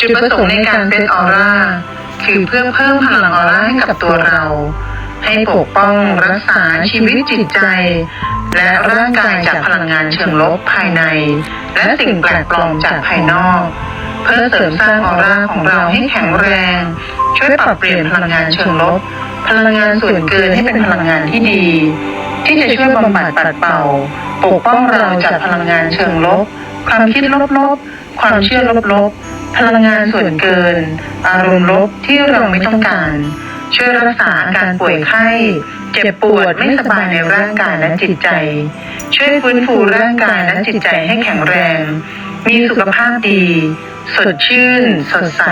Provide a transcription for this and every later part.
จุดประสงค์ในการเซตออร่าคือเพื่อเพิ่มพลังออร่าให้กับตัวเรา ให้ปกป้องรักษาชีวิตจิตใจ และร่างกายจากพลังงานเชิงลบภายใน และสิ่งแปลกปลอมจากภายนอก เพื่อเสริมสร้างออร่าของเราให้แข็งแรง ช่วยปรับเปลี่ยนพลังงานเชิงลบ พลังงานส่วนเกินให้เป็นพลังงานที่ดี ที่จะช่วยบำบัดปัดเป่า ปกป้องเราจากพลังงานเชิงลบ ความคิดลบๆ ความเชื่อลบๆ พลังงานส่วนเกิน อารมณ์ลบที่เราไม่ต้องการ ช่วยรักษาอาการป่วยไข้ เจ็บปวดไม่สบายในร่างกายและจิตใจ ช่วยฟื้นฟูร่างกายและจิตใจให้แข็งแรง มีสุขภาพดี สดชื่น สดใส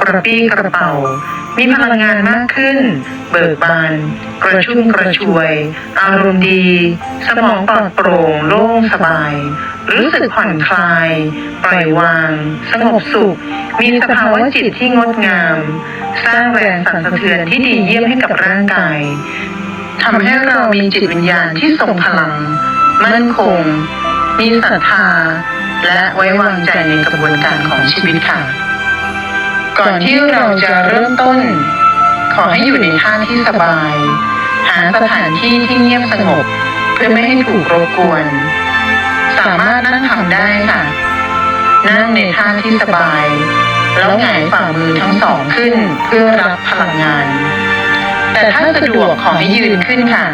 กระปี้กระเป๋า มีพลังงานมากขึ้น เบิกบาน กระชุ่มกระชวย อารมณ์ดี สมองปลอดโปร่งโล่งสบาย รู้สึกผ่อนคลาย ปล่อยวาง สงบสุข มีสภาวะจิตที่งดงาม สร้างแรงสั่นสะเทือนที่ดีเยี่ยมให้กับร่างกายทำให้เรามีจิตวิญญาณที่ทรงพลัง มั่นคง มีศรัทธา และไว้วางใจในกระบวนการของชีวิตค่ะ ก่อนที่เราจะเริ่มต้น ขอให้อยู่ในท่าที่สบาย หาสถานที่ที่เงียบสงบ เพื่อไม่ให้ถูกรบกวน สามารถนั่งทำได้ค่ะ นั่งในท่าที่สบาย แล้วหงายฝ่ามือทั้งสองขึ้นเพื่อรับพลังงาน แต่ถ้าสะดวกขอให้ยืนขึ้นค่ะ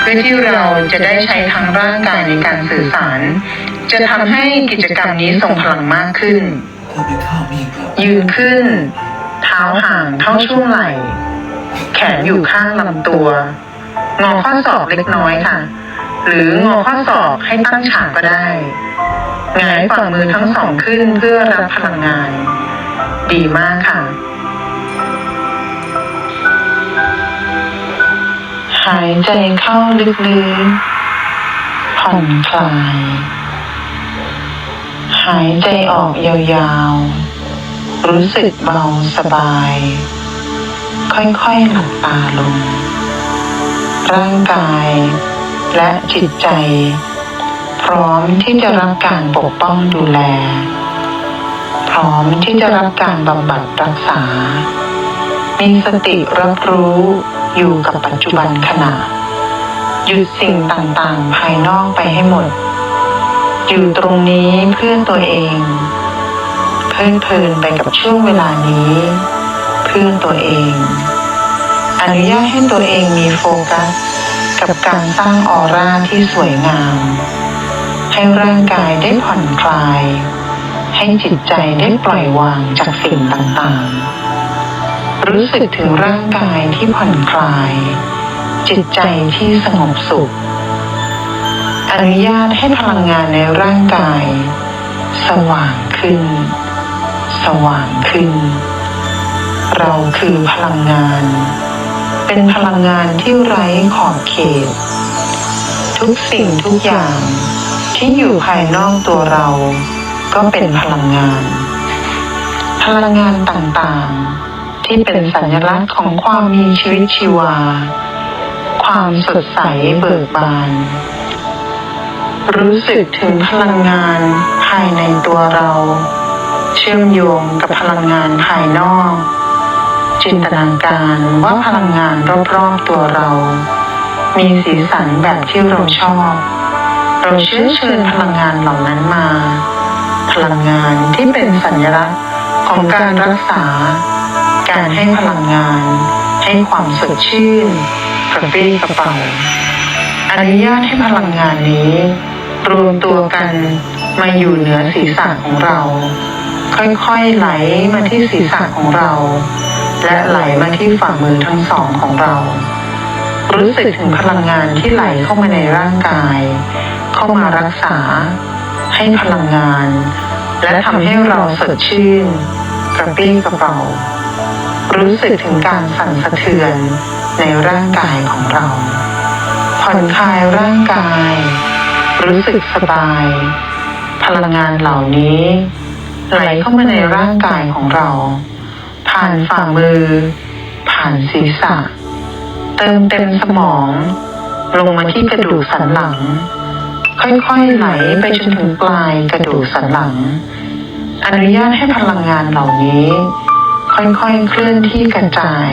เพื่อที่เราจะได้ใช้ทั้งร่างกายในการสื่อสาร จะทำให้กิจกรรมนี้ทรงพลังมากขึ้น ยืนขึ้น เท้าห่างเท่าช่วงไหล่ แขนอยู่ข้างลำตัว งอข้อศอกเล็กน้อยค่ะ หรืองอข้อศอกให้ตั้งฉากก็ได้หงายฝ่ามือทั้งสองขึ้นเพื่อรับพลังงาน ดีมากค่ะ หายใจเข้าลึกๆผ่อนคลาย หายใจออกยาวๆ รู้สึกเบาสบาย ค่อยๆหลับตาลง ร่างกายและจิตใจ พร้อมที่จะรับการปกป้องดูแล พร้อมที่จะรับการบำบัดรักษา มีสติรับรู้อยู่กับปัจจุบันขณะหยุดสิ่งต่างๆ ภายนอกไปให้หมด อยู่ตรงนี้เพื่อตัวเอง เพลินเพลินไปกับช่วงเวลานี้ เพื่อตัวเอง อนุญาตให้ตัวเองมีโฟกัส กับการสร้างออร่าที่สวยงาม ให้ร่างกายได้ผ่อนคลาย ให้จิตใจได้ปล่อยวางจากสิ่งต่างๆ รู้สึกถึงร่างกายที่ผ่อนคลาย จิตใจที่สงบสุข อนุญาตให้พลังงานในร่างกาย สว่างขึ้น สว่างขึ้น เราคือพลังงาน เป็นพลังงานที่ไร้ขอบเขต ทุกสิ่งทุกอย่างที่อยู่ภายนอกตัวเรา ก็เป็นพลังงาน พลังงานต่างๆ ที่เป็นสัญลักษณ์ของความมีชีวิตชีวา ความสดใสเบิกบาน รู้สึกถึงพลังงานภายในตัวเรา เชื่อมโยงกับพลังงานภายนอก จินตนาการว่าพลังงานรอบๆตัวเรา มีสีสันแบบที่เราชอบ เราเชื้อเชิญพลังงานเหล่านั้นมา พลังงานที่เป็นสัญลักษณ์ของการรักษา การให้พลังงาน ให้ความสดชื่นกระปี้กระเป๋าอนุญาตให้พลังงานนี้ รวมตัวกันมาอยู่เหนือศีรษะของเรา ค่อยๆไหลมาที่ศีรษะของเรา และไหลมาที่ฝ่ามือทั้งสองของเรา รู้สึกถึงพลังงานที่ไหลเข้ามาในร่างกาย เข้ามารักษา ให้พลังงาน และทำให้เราสดชื่น กระปรี้กระเป๋ารู้สึกถึงการสั่นสะเทือนในร่างกายของเราผ่อนคลายร่างกาย รู้สึกสบาย พลังงานเหล่านี้ไหลเข้ามาในร่างกายของเรา ผ่านฝ่ามือ ผ่านศีรษะ เติมเต็มสมอง ลงมาที่กระดูกสันหลัง ค่อยๆไหลไปจนถึงปลายกระดูกสันหลัง อนุญาตให้พลังงานเหล่านี้ ค่อยๆเคลื่อนที่กระจาย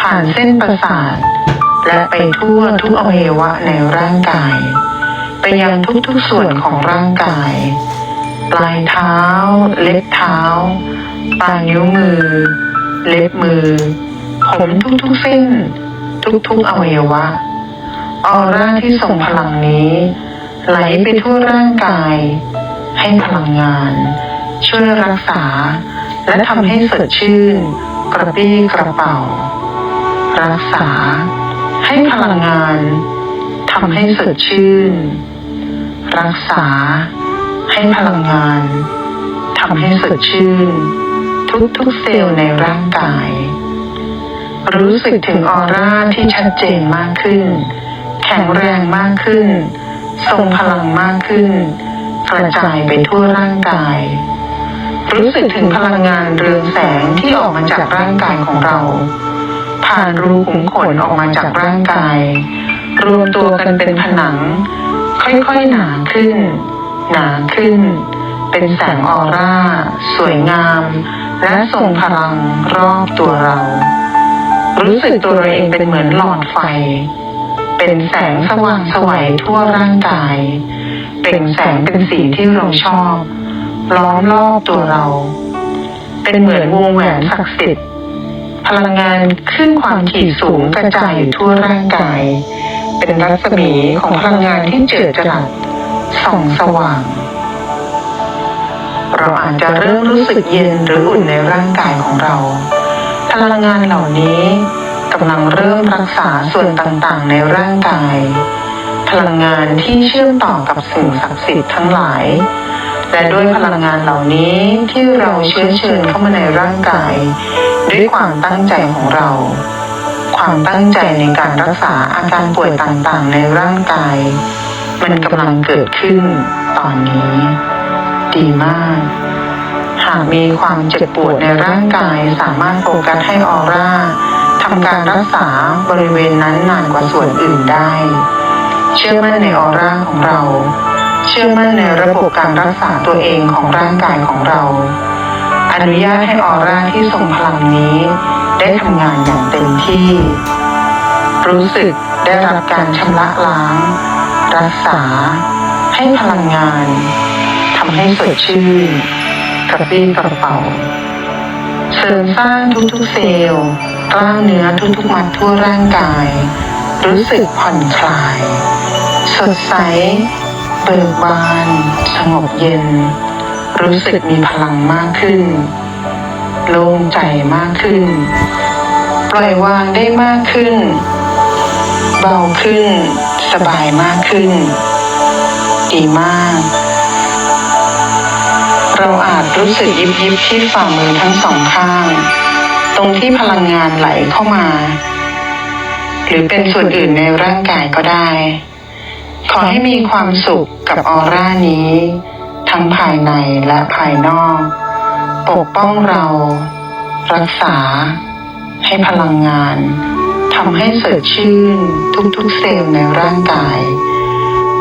ผ่านเส้นประสาท และไปทั่วทุกอวัยวะในร่างกาย ไปยังทุกๆส่วนของร่างกาย ปลายเท้า เล็บเท้าปลายนิ้วมือ เล็บมือ ผมทุกๆเส้น ทุกๆอวัยวะออร่าที่ส่งพลังนี้ ไหลไปทั่วร่างกาย ให้พลังงาน ช่วยรักษา และทำให้สดชื่น กระปี้กระเป๋า รักษา ให้พลังงานทำให้สดชื่น รักษา ให้พลังงานทำให้สดชื่น ทุกๆเซลล์ในร่างกาย รู้สึกถึงออร่าที่ชัดเจนมากขึ้น แข็งแรงมากขึ้น ทรงพลังมากขึ้น กระจายไปทั่วร่างกาย รู้สึกถึงพลังงานเรืองแสงที่ออกมาจากร่างกายของเรา ผ่านรูขุมขนออกมาจากร่างกาย รวมตัวกันเป็นผนัง ค่อยๆหนาขึ้น หนาขึ้น เป็นแสงออร่า สวยงาม และทรงพลังรอบตัวเรา รู้สึกตัวเราเองเป็นเหมือนหลอดไฟ เป็นแสงสว่างสวัยทั่วร่างกาย เป็นแสงเป็นสีที่เราชอบ ล้อมรอบตัวเรา เป็นเหมือนวงแหวนศักดิ์สิทธิ์พลังงานขึ้นความถี่สูงกระจายอยู่ทั่วร่างกาย เป็นรัศมีของพลังงานที่เจิดจรัสส่องสว่าง เราอาจจะเริ่มรู้สึกเย็นหรืออุ่นในร่างกายของเรา พลังงานเหล่านี้กำลังเริ่มรักษาส่วนต่างๆ ในร่างกาย พลังงานที่เชื่อมต่อกับสิ่งศักดิ์สิทธิ์ทั้งหลาย และด้วยพลังงานเหล่านี้ที่เราเชื้อเชิญเข้ามาในร่างกาย ด้วยความตั้งใจของเรา ความตั้งใจในการรักษาอาการป่วยต่างๆ ในร่างกาย มันกำลังเกิดขึ้นตอนนี้ ดีมาก หากมีความเจ็บปวดในร่างกายสามารถโฟกัสให้ออร่าทำการรักษาบริเวณนั้นนานกว่าส่วนอื่นได้ เชื่อมั่นในออร่าของเรา เชื่อมั่นในระบบการรักษาตัวเองของร่างกายของเรา อนุญาตให้ออร่าที่ทรงพลังนี้ ได้ทำงานอย่างเต็มที่ รู้สึกได้รับการชำระล้าง รักษา ให้พลังงานทำให้สดชื่นกระปรี้กระเป๋าเสริมสร้างทุกๆเซลล์กล้ามเนื้อทุกๆมัดทั่วร่างกาย รู้สึกผ่อนคลาย สดใส เบิกบาน สงบเย็น รู้สึกมีพลังมากขึ้น โล่งใจมากขึ้น ปล่อยวางได้มากขึ้น เบาขึ้น สบายมากขึ้น ดีมาก เราอาจรู้สึกยิบยิบที่ฝ่ามือทั้งสองข้าง ตรงที่พลังงานไหลเข้ามา หรือเป็นส่วนอื่นในร่างกายก็ได้ ขอให้มีความสุขกับออร่านี้ ทั้งภายในและภายนอก ปกป้องเรา รักษา ให้พลังงานทำให้สดชื่นทุกๆเซลล์ในร่างกาย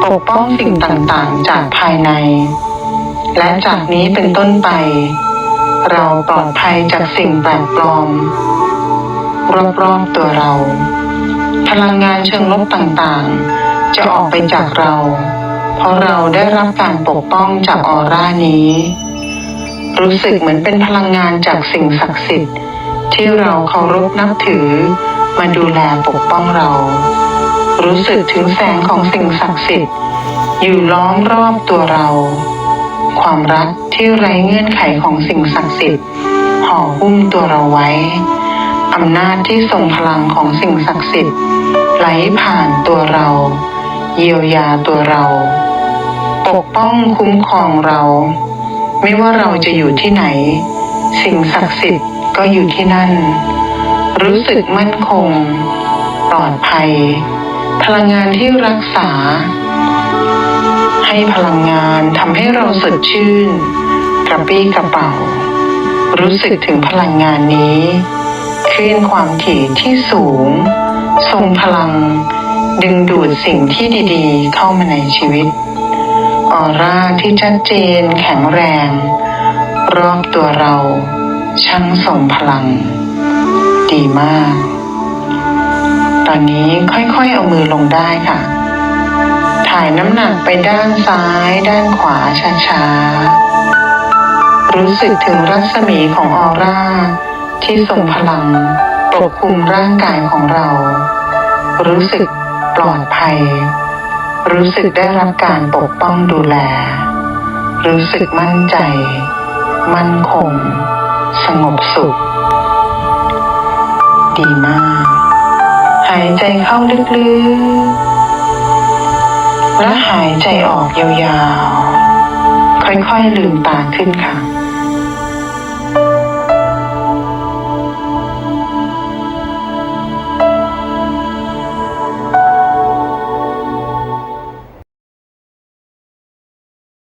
ปกป้องสิ่งต่างๆ จากภายใน และจากนี้เป็นต้นไป เราปลอดภัยจากสิ่งแปลกปลอม รอบๆตัวเรา พลังงานเชิงลบต่างๆ จะออกไปจากเรา เพราะเราได้รับการปกป้องจากออร่านี้ รู้สึกเหมือนเป็นพลังงานจากสิ่งศักดิ์สิทธิ์ ที่เราเคารพนับถือ มาดูแลปกป้องเรา รู้สึกถึงแสงของสิ่งศักดิ์สิทธิ์ อยู่ล้อมรอบตัวเรา ความรักที่ไร้เงื่อนไขของสิ่งศักดิ์สิทธิ์ห่อหุ้มตัวเราไว้ อำนาจที่ทรงพลังของสิ่งศักดิ์สิทธิ์ไหลผ่านตัวเรา เยียวยาตัวเรา ปกป้องคุ้มครองเรา ไม่ว่าเราจะอยู่ที่ไหน สิ่งศักดิ์สิทธิ์ก็อยู่ที่นั่น รู้สึกมั่นคง ปลอดภัย พลังงานที่รักษา ให้พลังงานทำให้เราสดชื่น กระปรี้กระเป๋า รู้สึกถึงพลังงานนี้คลื่นความถี่ที่สูง ทรงพลัง ดึงดูดสิ่งที่ดีๆ เข้ามาในชีวิต ออร่าที่ชัดเจนแข็งแรง รอบตัวเราช่างส่งพลัง ดีมาก ตอนนี้ค่อยๆเอามือลงได้ค่ะ ถ่ายน้ำหนักไปด้านซ้าย ด้านขวาช้าๆ รู้สึกถึงรัศมีของออร่า ที่ส่งพลังปกคลุมร่างกายของเรา รู้สึกปลอดภัย รู้สึกได้รับการปกป้องดูแล รู้สึกมั่นใจ มั่นคง สงบสุข ดีมาก หายใจเข้าลึกๆ และหายใจออกยาวๆ ค่อยๆลืมตาขึ้นค่ะ